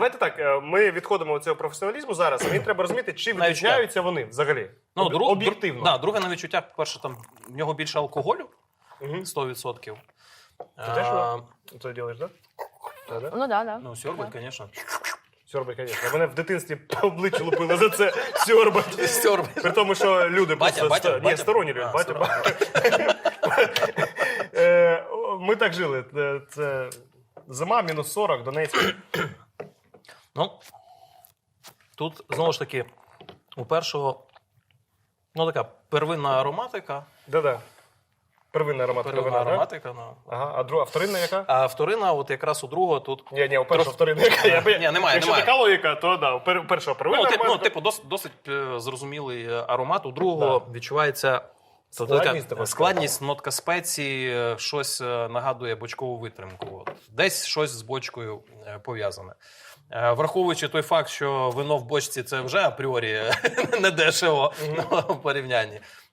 давайте так. е, Ми відходимо від цього професіоналізму зараз. Мені треба розуміти, чи відрізняються вони взагалі. Ну, друг, об'єктивно. Да, друге на відчуття, перше, там в нього більше алкоголю, 100%. Ти теж А. Це робиш, так? Да? Да? Ну да, да. Ну, сьорбать, звісно. Сьорбай, звісно. Мене в дитинстві по обличчю лупили за це сьорбать. Сьорбать. При тому, що люди Батя, просто батя, ста- ні, сторонні люди. А, Батя, батя. Е, Ми так жили. Е, Це зима, мінус 40, Донецьк. Ну, тут знову ж таки, у першого, ну така первинна ароматика. Да-да. Первинна ароматика Первинна вина, да? ароматика, ну. Ага, а друга, вторинна яка? А вторинна, от якраз у другого тут. Ні, ні, у першого вторинна яка. Я, Ні, немає, Якщо немає. така логіка, то да, у першого первинна Ну, тип, ну, ароматика. типу, досить, досить е, зрозумілий е, аромат. У другого відчувається тобто Складність така складність, нотка спеції, е, щось е, нагадує бочкову витримку. От. Десь щось з бочкою е, пов'язане. Враховуючи той факт, що вино в бочці це вже апріорі не дешево в порівнянні.